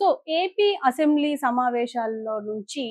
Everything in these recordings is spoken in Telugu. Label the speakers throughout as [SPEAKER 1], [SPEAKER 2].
[SPEAKER 1] సో ఏపీ అసెంబ్లీ సమావేశాల్లో నుంచి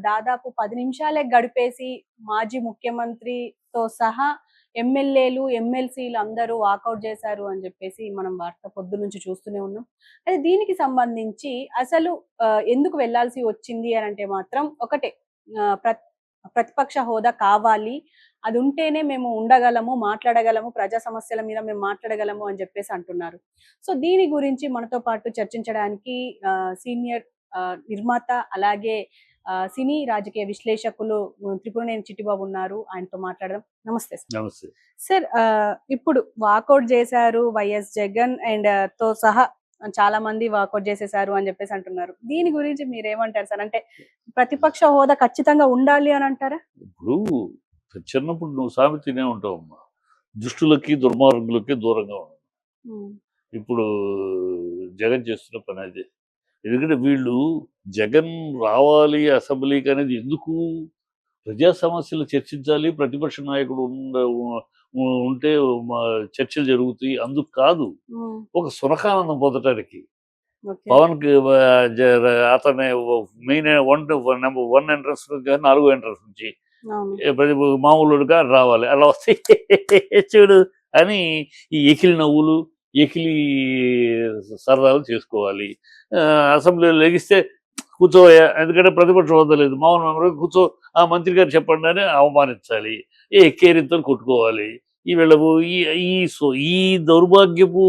[SPEAKER 1] దాదాపు పది నిమిషాలే గడిపేసి మాజీ ముఖ్యమంత్రితో సహా ఎమ్మెల్యేలు ఎమ్మెల్సీలు అందరూ వాకౌట్ చేశారు అని చెప్పేసి మనం వార్త పొద్దు నుంచి చూస్తూనే ఉన్నాం. అయితే దీనికి సంబంధించి అసలు ఎందుకు వెళ్ళాల్సి వచ్చింది అని అంటే మాత్రం ఒకటే ప్ర- ప్రతిపక్ష హోదా కావాలి అది ఉంటేనే మేము ఉండగలము మాట్లాడగలము ప్రజా సమస్యల మీద మేము మాట్లాడగలము అని చెప్పేసి అంటున్నారు. సో దీని గురించి మనతో పాటు చర్చించడానికి సీనియర్ నిర్మాత అలాగే సినీ రాజకీయ విశ్లేషకులు త్రిపురనేని చిట్టిబాబు ఉన్నారు. ఆయనతో మాట్లాడదాం. నమస్తే సార్.
[SPEAKER 2] నమస్తే.
[SPEAKER 1] సార్ ఆ, ఇప్పుడు వాకౌట్ చేశారు వైఎస్ జగన్ అండ్తో సహా చాలా మంది వాకౌట్ చేసేసారు అని చెప్పేసి అంటున్నారు. దీని గురించి మీరు ఏమంటారు సార్? అంటే ప్రతిపక్ష హోదా ఖచ్చితంగా ఉండాలి అని అంటారా?
[SPEAKER 2] ఇప్పుడు చిన్నప్పుడు నువ్వు సామెతనే ఉంటావు అమ్మా. దుష్టులకి దుర్మార్గులకి దూరంగా ఉన్నావు ఇప్పుడు జగన్ చేస్తున్న పని అదే. ఎందుకంటే వీళ్ళు జగన్ రావాలి అసెంబ్లీకి అనేది ఎందుకు? ప్రజా సమస్యలు చర్చించాలి ప్రతిపక్ష నాయకుడు ఉంటే చర్చలు జరుగుతాయి. అందుకు కాదు ఒక సునకానందం పొందటానికి. పవన్ అతని main one number one entrance నాలుగో ఎంట్రన్స్ నుంచి ప్రతి మామూలుగా రావాలి. అలా వస్తే చూడు అని ఈ ఎకిలి నవ్వులు ఎకిలి సరదాలు చేసుకోవాలి. ఆ, అసెంబ్లీలో లెగిస్తే కూర్చోయా ఎందుకంటే ప్రతిపక్షం వద్దలేదు లేదు. మామూలు మెంబర్ కూర్చో ఆ మంత్రి గారు చెప్పండి అని అవమానించాలి. ఏ కేరింతలు కొట్టుకోవాలి. ఈ వీళ్ళకు ఈ ఈ సో- ఈ దౌర్భాగ్యపు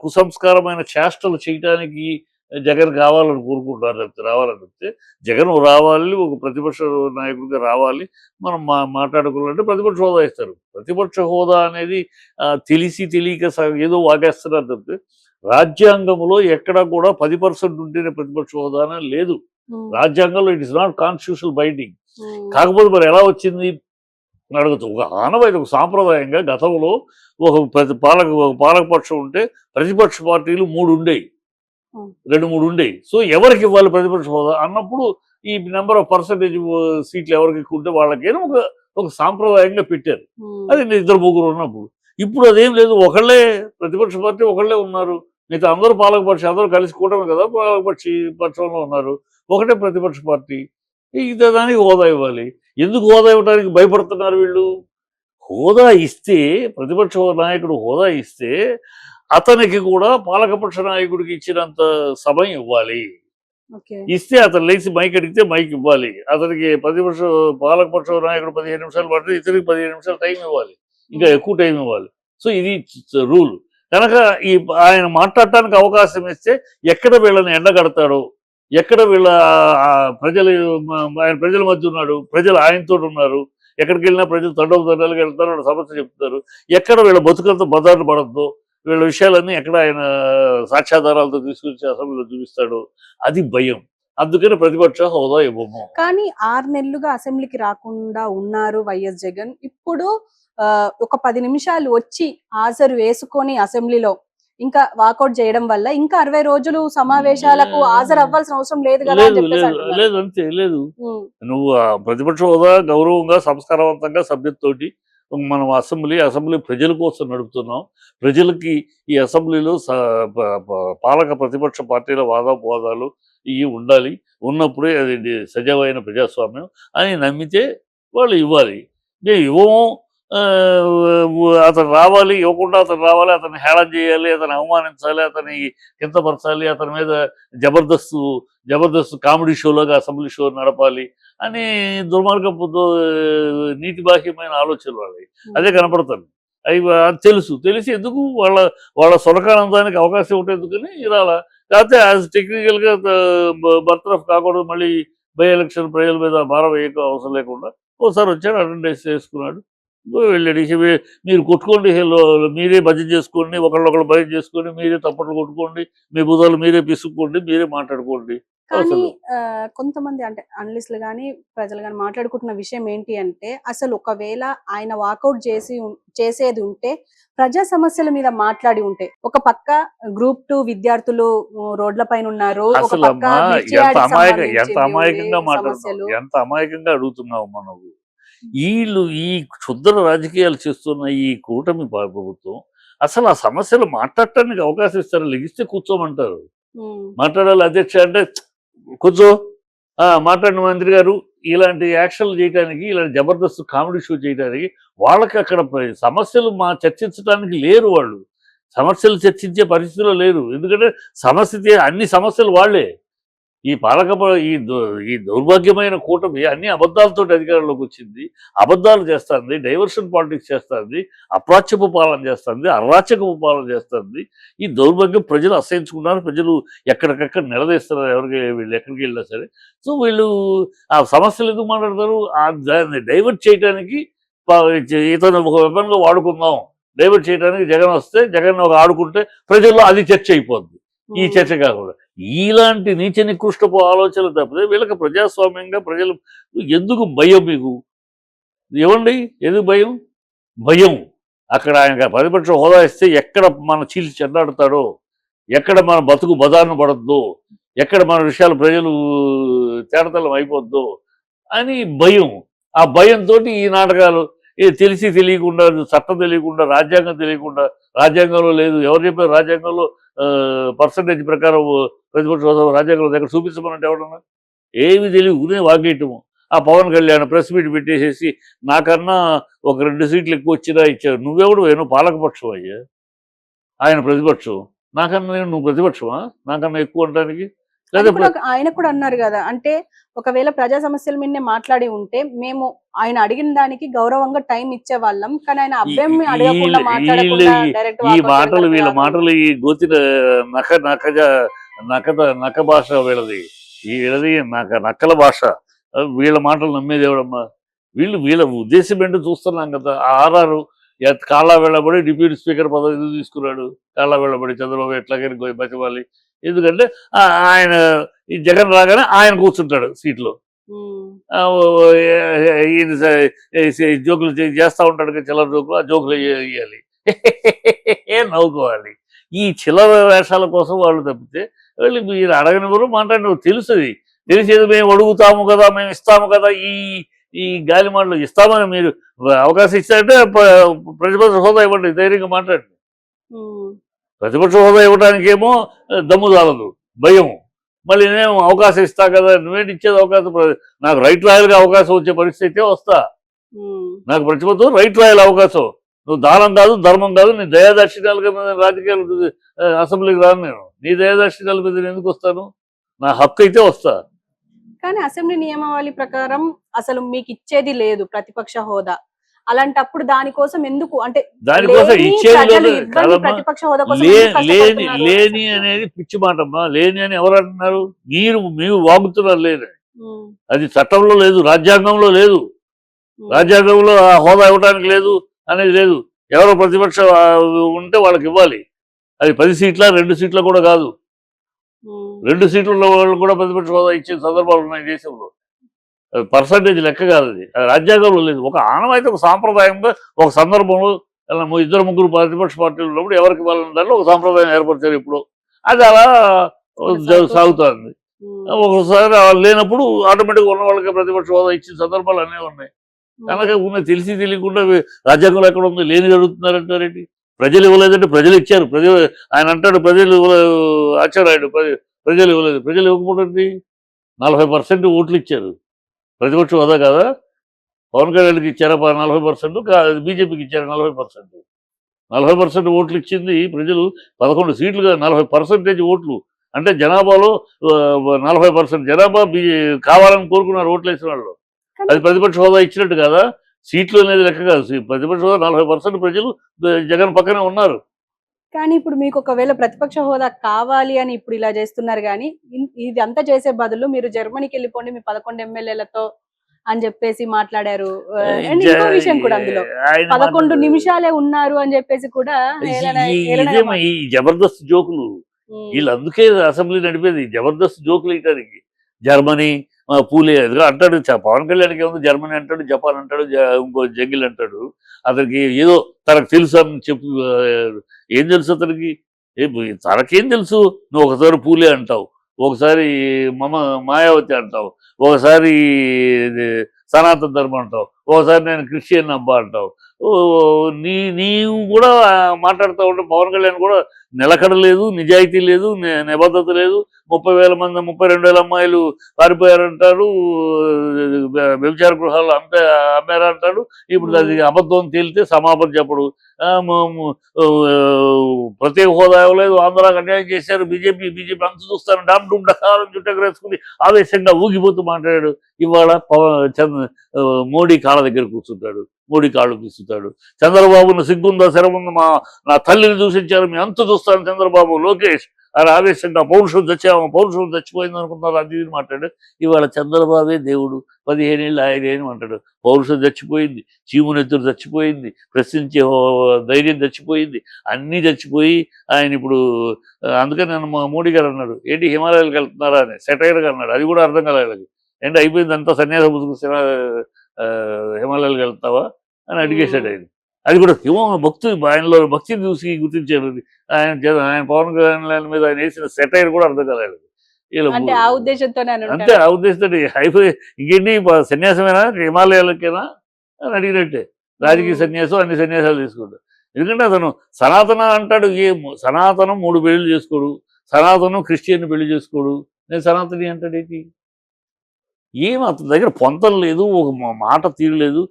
[SPEAKER 2] కుసంస్కారమైన చేష్టలు చేయటానికి జగన్ కావాలని కోరుకుంటారు తప్పితే రావాలని చెప్తే జగన్ రావాలి ఒక ప్రతిపక్ష నాయకుడిగా రావాలి. మనం మా మాట్లాడుకోవాలంటే ప్రతిపక్ష హోదా ఇస్తారు. ప్రతిపక్ష హోదా అనేది తెలిసి తెలియక ఏదో వాగేస్తున్నారు తప్పితే రాజ్యాంగంలో ఎక్కడ కూడా పది పర్సెంట్ ఉంటేనే ప్రతిపక్ష హోదా అనేది లేదు. రాజ్యాంగంలో it is not constitutional binding. కాకపోతే మరి ఎలా వచ్చింది? అని అడుగుతూ ఒక ఆనవాయితీ ఒక సాంప్రదాయంగా గతంలో ఒక ప్రతి పాలక ఒక పాలకపక్షం ఉంటే ప్రతిపక్ష పార్టీలు మూడు ఉండేవి. రెండు మూడు ఉండేవి సో ఎవరికి ఇవ్వాలి ప్రతిపక్ష హోదా అన్నప్పుడు ఈ నెంబర్ ఆఫ్ పర్సంటేజ్ సీట్లు ఎవరికి ఉంటే వాళ్ళకి ఒక ఒక సాంప్రదాయంగా పెట్టారు. అది ఇద్దరు ముగ్గురు ఉన్నప్పుడు. ఇప్పుడు అదేం లేదు ఒకళ్ళే ప్రతిపక్ష పార్టీ ఒకళ్ళే ఉన్నారు. మిగతా అందరూ పాలకపక్షి అందరూ కలిసి కూటమి కదా పాలకపక్షి పక్షంలో ఉన్నారు. ఒకటే ప్రతిపక్ష పార్టీ. ఇది దానికి హోదా ఇవ్వాలి. ఎందుకు హోదా ఇవ్వడానికి భయపడుతున్నారు వీళ్ళు? హోదా ఇస్తే ప్రతిపక్ష నాయకుడు హోదా ఇస్తే అతనికి కూడా పాలకపక్ష నాయకుడికి ఇచ్చినంత సమయం ఇవ్వాలి. ఇస్తే అతను లేచి మైక్ అడిగితే మైక్ ఇవ్వాలి. అతనికి ప్రతిపక్ష పాలకపక్ష నాయకుడు పదిహేను నిమిషాలు పడితే ఇతనికి పదిహేను నిమిషాలు టైం ఇవ్వాలి. ఇంకా ఎక్కువ టైం ఇవ్వాలి. సో ఇది రూల్. కనుక ఈ ఆయన మాట్లాడటానికి అవకాశం ఇస్తే ఎక్కడ వీళ్ళని ఎండగడతాడో? ఎక్కడ వీళ్ళ ప్రజలు ఆయన ప్రజల మధ్య ఉన్నాడు? ప్రజలు ఆయనతో ఉన్నారు? ఎక్కడికి వెళ్ళినా ప్రజలు తండవ తండాలకు వెళ్తారు వాళ్ళ సమస్య చెప్తారు. ఎక్కడ వీళ్ళ బతుకంతా బజార్లు పడద్దు? వీళ్ళ విషయాలన్నీ ఎక్కడ ఆయన సాక్ష్యాధారాలతో తీసుకొచ్చి అసెంబ్లీలో చూపిస్తాడు అది భయం. అందుకని ప్రతిపక్ష హోదా ఇవ్వము.
[SPEAKER 1] కానీ ఆరు నెలలుగా అసెంబ్లీకి రాకుండా ఉన్నారు వైఎస్ జగన్. ఇప్పుడు ఒక పది నిమిషాలు వచ్చి హాజరు వేసుకొని అసెంబ్లీలో ఇంకా వాకౌట్ చేయడం వల్ల ఇంకా అరవై రోజులు సమావేశాలకు హాజరు అవ్వాల్సిన అవసరం లేదు కదా అని
[SPEAKER 2] లేదు అంతే లేదు. నువ్వు ప్రతిపక్ష హోదా గౌరవంగా సంస్కారవంతంగా సభ్యతతోటి మనం అసెంబ్లీ అసెంబ్లీ ప్రజల కోసం నడుపుతున్నాం. ప్రజలకి ఈ అసెంబ్లీలో పాలక ప్రతిపక్ష పార్టీల వాదాపోదాలు ఇవి ఉండాలి. ఉన్నప్పుడే అది సజావైన ప్రజాస్వామ్యం అని నమ్మితే వాళ్ళు ఇవ్వాలి. మేము ఇవ్వము. అతను రావాలి ఇవ్వకుండా అతను రావాలి అతన్ని హేళన చేయాలి అతన్ని అవమానించాలి అతని కింతపరచాలి అతని మీద జబర్దస్తు జబర్దస్త్ కామెడీ షోలాగా అసెంబ్లీ షో నడపాలి అని దుర్మార్గపు నీతి బాహ్యమైన ఆలోచనలు వాళ్ళవి అదే కనపడుతుంది అవి అది తెలుసు. తెలిసి ఎందుకు వాళ్ళ వాళ్ళ సొలకానందానికి అవకాశం ఉంటే ఎందుకని ఇరాల? కాకపోతే యాజ్ టెక్నికల్గా బర్తరఫ్ కాకూడదు మళ్ళీ బై ఎలక్షన్ ప్రజల మీద భారం వేయక అవసరం లేకుండా ఒకసారి వచ్చాడు అటెండెన్స్ చేసుకున్నాడు వెళ్ళాడు. మీ- మీరు కొట్టుకోండి మీరే భజన చేసుకోండి ఒకళ్ళొకళ్ళు భజన చేసుకోండి మీరే తప్పట్లు కొట్టుకోండి మీ బుధాలు మీరే పిసుక్కోండి మీరే మాట్లాడుకోండి.
[SPEAKER 1] కానీ కొంతమంది అంటే అనలిస్టులు కానీ ప్రజలు కానీ మాట్లాడుకుంటున్న విషయం ఏంటి అంటే అసలు ఒకవేళ ఆయన వాకౌట్ చేసి చేసేది ఉంటే ప్రజా సమస్యల మీద మాట్లాడి ఉంటే ఒక పక్క గ్రూప్ టూ విద్యార్థులు రోడ్ల పైన ఉన్నారు
[SPEAKER 2] ఎంత అమాయకంగా మాట్లాడుతున్నావు? ఎంత అమాయకంగా అడుగుతున్నావు వీళ్ళు ఈ క్షుద్ర రాజకీయాలు చేస్తున్న ఈ కూటమి ప్రభుత్వం అసలు ఆ సమస్యలు మాట్లాడటానికి అవకాశం ఇస్తారు? లెగిస్తే కూర్చోమంటారు. మాట్లాడాలి అధ్యక్ష అంటే కొంచెం ఆ, మాట్లాడిన మంత్రి గారు ఇలాంటి యాక్షన్లు చేయడానికి ఇలాంటి జబర్దస్త్ కామెడీ షో చేయడానికి వాళ్ళకి అక్కడ సమస్యలు మా చర్చించడానికి లేరు వాళ్ళు. సమస్యలు చర్చించే పరిస్థితిలో లేరు. ఎందుకంటే సమస్య అన్ని సమస్యలు వాళ్ళే. ఈ పాలక ఈ ఈ దౌర్భాగ్యమైన కూటమి అన్ని అబద్ధాలతో అధికారంలోకి వచ్చింది. అబద్ధాలు చేస్తుంది డైవర్షన్ పాలిటిక్స్ చేస్తుంది అప్రాచ్యపు పాలన చేస్తుంది అరాచకపు పాలన చేస్తుంది. ఈ దౌర్భాగ్యం ప్రజలు అసహించుకున్నారు. ప్రజలు ఎక్కడికక్కడ నిలదీస్తున్నారు. ఎవరికి వీళ్ళు ఎక్కడికి వెళ్ళినా సరే. సో వీళ్ళు ఆ సమస్యలు ఎందుకు మాట్లాడతారు? ఆ దాన్ని డైవర్ట్ చేయడానికి ఇతను ఒక వెపన్గా వాడుకుందాం. డైవర్ట్ చేయడానికి జగన్ వస్తే జగన్ ఒక ఆడుకుంటే ప్రజల్లో అది చర్చ అయిపోద్ది. ఈ చర్చ కాకుండా. ఇలాంటి నీచ నికృష్టపు ఆలోచనలు తప్పితే వీళ్ళకి ప్రజాస్వామ్యంగా ప్రజలు ఎందుకు భయం మీకు? ఏమండి? ఎందుకు భయం? భయం. అక్కడ ఆయన ప్రతిపక్ష హోదా ఇస్తే ఎక్కడ మన చీల్చి చెడ్డాడుతాడో ఎక్కడ మన బతుకు బదాన్ని పడద్దు? ఎక్కడ మన విషయాలు ప్రజలు తేడతలం అయిపోద్దో? అని భయం. ఆ భయంతో ఈ నాటకాలు తెలిసి తెలియకుండా చట్టం తెలియకుండా రాజ్యాంగం తెలియకుండా రాజ్యాంగంలో లేదు. ఎవరు చెప్పారు? రాజ్యాంగంలో పర్సంటేజ్ ప్రకారం ప్రతిపక్ష హోదా రాజ్యాంగంలో దగ్గర చూపించమనంటే ఎవడన్నా ఏమి తెలియకునే వాగేయటము ఆ పవన్ కళ్యాణ్ ప్రెస్ మీట్ పెట్టేసేసి నాకన్నా ఒక రెండు సీట్లు ఎక్కువ వచ్చినా ఇచ్చారు. నువ్వెవడు? ఏమో పాలకపక్షం అయ్యా. ఆయన ప్రతిపక్షం. నాకన్నా నేను నువ్వు ప్రతిపక్షమా? నాకన్నా ఎక్కువ అనడానికి
[SPEAKER 1] ఆయన కూడా అన్నారు కదా అంటే ఒకవేళ ప్రజా సమస్యల మీదనే మాట్లాడి ఉంటే మేము ఆయన అడిగిన దానికి గౌరవంగా టైం ఇచ్చే వాళ్ళం కానీ ఆయన అభ్యం అడగకుండా మాట్లాడకుండా డైరెక్ట్
[SPEAKER 2] ఈ మాటలు వీళ్ళ మాటలు ఈ గోతిన నక నకజ నకద నక భాష వీళ్ళది. ఈ వీళ్ళది నక నక్కల భాష. వీళ్ళ మాటలు నమ్మేది ఎవడమ్మా? వీళ్ళు వీళ్ళ ఉద్దేశం ఏంటో చూస్తున్నాం కదా ఆర్ఆర్ కాళ్ళ వెళ్ళబడి డిప్యూటీ స్పీకర్ పదవి ఎందుకు తీసుకున్నాడు? కాళ్ళ వెళ్ళబడి చంద్రబాబు ఎట్లాగైనా పోయి బతివాలి ఎందుకంటే ఆయన ఈ జగన్ రాగానే ఆయన కూర్చుంటాడు సీట్లో. జోకులు చేస్తా ఉంటాడు కదా చిల్లర జోకులు ఆ జోకులు వేయాలి నవ్వుకోవాలి. ఈ చిల్లర వేషాల కోసం వాళ్ళు తప్పితే వాళ్ళు మీరు అడగనివ్వరు మాట్లాడినవ్వరు తెలుస్తుంది. తెలిసేది మేము అడుగుతాము కదా మేము ఇస్తాము కదా ఈ ఈ గాలి మాటలు ఇస్తామని మీరు అవకాశం ఇస్తారంటే ప- ప్రతిపక్ష హోదా ఇవ్వండి ధైర్యంగా మాట్లాడండి. ప్రతిపక్ష హోదా ఇవ్వడానికేమో దమ్ము చాలదు భయం మళ్ళీ నేను అవకాశం ఇస్తా కదా నువ్వేంటి ఇచ్చేది అవకాశం? నాకు రైట్ రాయల్గా అవకాశం వచ్చే పరిస్థితి అయితే వస్తా నాకు ప్రతిపక్షం రైట్ రాయల్ అవకాశం. నువ్వు దానం కాదు ధర్మం కాదు నీ దయాదర్శనాలుగా మీద రాజకీయాలు అసెంబ్లీకి రాను నేను. నీ దయాదర్శనాల మీద నేను ఎందుకు వస్తాను? నా హక్కు అయితే వస్తా.
[SPEAKER 1] కానీ అసెంబ్లీ నియమావళి ప్రకారం అసలు మీకు ఇచ్చేది లేదు ప్రతిపక్ష హోదా. అలాంటప్పుడు దానికోసం ఎందుకు అంటే
[SPEAKER 2] దానికోసం ఇచ్చేది లేదు
[SPEAKER 1] ప్రతిపక్ష హోదా కోసం
[SPEAKER 2] లేని? లేని అనేది పిచ్చి మాటమ్మా లేని అని ఎవరు అంటున్నారు? మీరు మీరు వాగుతున్నారు లేని.
[SPEAKER 1] ఉమ్,
[SPEAKER 2] అది చట్టంలో లేదు రాజ్యాంగంలో లేదు. రాజ్యాంగంలో ఆ హోదా ఇవ్వడానికి లేదు అనేది లేదు. ఎవరో ప్రతిపక్ష ఉంటే వాళ్ళకి ఇవ్వాలి. అది పది సీట్ల రెండు సీట్ల కూడా కాదు. రెండు సీట్లు ఉన్న వాళ్ళు కూడా ప్రతిపక్ష హోదా ఇచ్చే సందర్భాలు ఉన్నాయి దేశంలో. పర్సంటేజ్ లెక్క కాదు అది. రాజ్యాంగంలో లేదు. ఒక ఆనమైతే ఒక సాంప్రదాయంగా ఒక సందర్భంలో ఇద్దరు ముగ్గురు ప్రతిపక్ష పార్టీలు ఉన్నప్పుడు ఎవరికి వాళ్ళని దాంట్లో ఒక సాంప్రదాయం ఏర్పరిచారు ఇప్పుడు. అది అలా సాగుతుంది. ఒకసారి వాళ్ళు లేనప్పుడు ఆటోమేటిక్గా ఉన్న వాళ్ళకి ప్రతిపక్ష హోదా ఇచ్చిన సందర్భాలు అన్నీ ఉన్నాయి. కనుక ఉన్న తెలిసి తెలియకుండా రాజ్యాంగంలో ఎక్కడ ఉంది? లేని జరుగుతున్నారంటారేంటి ప్రజలు ఇవ్వలేదంటే ప్రజలు ఇచ్చారు. ప్రజలు ఆయన అంటాడు ప్రజలు ఇవ్వలేదు ఆచారాయుడు ప్రజలు ఇవ్వలేదు. ప్రజలు ఇవ్వకపోతే నలభై పర్సెంట్ ఓట్లు ఇచ్చారు. ప్రతిపక్ష హోదా కదా? పవన్ కళ్యాణ్కి ఇచ్చారా? నలభై పర్సెంట్ బీజేపీకి ఇచ్చారు? నలభై పర్సెంట్. నలభై పర్సెంట్ ఓట్లు ఇచ్చింది ప్రజలు పదకొండు సీట్లు కాదు? నలభై పర్సెంటేజ్ ఓట్లు. అంటే జనాభాలో నలభై పర్సెంట్ జనాభా కావాలని కోరుకున్నారు ఓట్లు వేసిన వాళ్ళు. అది ప్రతిపక్ష హోదా ఇచ్చినట్టు కదా? సీట్లు అనేది లెక్క కాదు. ప్రతిపక్ష హోదా నలభై పర్సెంట్ ప్రజలు జగన్ పక్కనే ఉన్నారు.
[SPEAKER 1] కానీ ఇప్పుడు మీకు ఒకవేళ ప్రతిపక్ష హోదా కావాలి అని ఇప్పుడు ఇలా చేస్తున్నారు కానీ ఇది అంతా చేసే బదులు మీరు జర్మనీకి వెళ్ళిపోండి మీ పదకొండు ఎమ్మెల్యేలతో అని చెప్పేసి మాట్లాడారు. ఆ, అండ్ ఇంకో విషయం కూడా అందులో. పదకొండు నిమిషాలే ఉన్నారు అని చెప్పేసి కూడా
[SPEAKER 2] ఈ- జబర్దస్త్ జోకులు? వీళ్ళు అందుకే అసెంబ్లీ నడిపేది. జబర్దస్త్ జోకులు వేయటానికి జర్మనీ పూలే ఎదురు అంటాడు పవన్ కళ్యాణ్కి ఏముంది? జర్మనీ అంటాడు జపాన్ అంటాడు ఇంకో జంగిల్ అంటాడు. అతనికి ఏదో తనకు తెలుసు అని చెప్పి ఏం తెలుసు అతనికి? ఏ- తనకేం తెలుసు? నువ్వు ఒకసారి పూలే అంటావు. ఒకసారి మమ మాయావతి అంటావు. ఒకసారి ఇది సనాతన ధర్మం అంటావు. ఒకసారి నేను క్రిస్టియన్ అబ్బా అంటావు. నీ నీవు కూడా మాట్లాడుతూ ఉంటే పవన్ కళ్యాణ్ కూడా నిలకడ లేదు నిజాయితీ లేదు నిబద్ధత లేదు. ముప్పై వేల మంది ముప్పై రెండు వేల అమ్మాయిలు పారిపోయారంటాడు వ్య- వ్యభిచార గృహాలు అమ్మే అమ్మారంటాడు ఇప్పుడు అది అబద్ధం తేలితే సమాపన చెప్పడు. ప్రత్యేక హోదా ఇవ్వలేదు. ఆంధ్రాకి అన్యాయం చేశారు. బీజేపీ బీజేపీ అంత చూస్తాను. డామ్ డూమ్ డకారం చుట్టెగరేసుకుని ఆవేశంగా ఊగిపోతూ మాట్లాడాడు. ఇవాళ పవ- చంద్ర మోడీ కాళ్ళ దగ్గర కూర్చుంటాడు మోడీ కాళ్ళు తీసుకుంటాడు చంద్రబాబును సిగ్గుందా శరముందా? మా నా తల్లిని దూషించారు మీ అంత చూస్తాను చంద్రబాబు లోకేష్. అని ఆవేశంగా పౌరుషం చచ్చాము పౌరుషం చచ్చిపోయింది అనుకున్నారు అది ఇది మాట్లాడు. ఇవాళ చంద్రబాబే దేవుడు పదిహేనేళ్ళు ఆయన ఏం అంటాడు. పౌరుషం చచ్చిపోయింది చీమునెత్తురు చచ్చిపోయింది ప్రశ్నించే ధైర్యం చచ్చిపోయింది అన్నీ చచ్చిపోయి ఆయన ఇప్పుడు అందుకని నేను మా మోడీ గారు అన్నాడు ఏంటి హిమాలయాలకు వెళ్తున్నారా? అని. సెటైర్గా అన్నాడు అది కూడా అర్థం కాలేదు ఏంటి అయిపోయింది అంతా సన్యాస బుద్ధుకు హిమాలయాలకు వెళ్తావా అని అడిగేశాడు ఆయన. అది కూడా హిమ భక్తు ఆయనలో భక్తిని చూసి గుర్తించారు ఆయన ఆయన పవన్ కళ్యాణ్ మీద ఆయన వేసిన సెటైర్ కూడా అర్థం కాలేదు.
[SPEAKER 1] అంటే ఆ
[SPEAKER 2] ఉద్దేశంతో అయిపోయి ఇంకేంటి సన్యాసమేనా? హిమాలయాలకేనా? అని అడిగినట్టే. రాజకీయ. సన్యాసం అన్ని సన్యాసాలు తీసుకుంటాడు. ఎందుకంటే అతను సనాతన అంటాడు ఏ సనాతనం మూడు పెళ్ళి చేసుకోడు సనాతనం క్రిస్టియన్ పెళ్ళి చేసుకోడు. నేను సనాతని అంటాడు ఏంటి? ఏం అతని దగ్గర పొంతం లేదు ఒక మాట తీరలేదు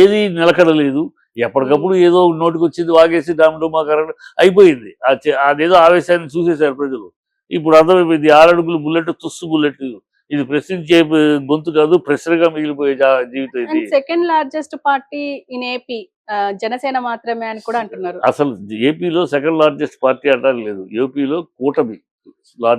[SPEAKER 2] ఏది నిలకడలేదు. ఎప్పటికప్పుడు ఏదో నోటికి వచ్చింది వాగేసి డామ్ డుమా కరెంట్ అయిపోయింది. అదేదో ఆవేశాన్ని చూసేశారు ప్రజలు. ఇప్పుడు అర్థమైపోయింది ఆరడుగులు బుల్లెట్ తుస్సు బుల్లెట్. ఇది ప్రశ్నించే గొంతు కాదు ప్రెషర్గా మిగిలిపోయే జీవితం ఇది.
[SPEAKER 1] Second largest party in AP Janasena మాత్రమే అని కూడా అంటున్నారు.
[SPEAKER 2] అసలు ఏపీలో సెకండ్ లార్జెస్ట్ పార్టీ అంటారు లేదు. ఏపీలో కూటమి.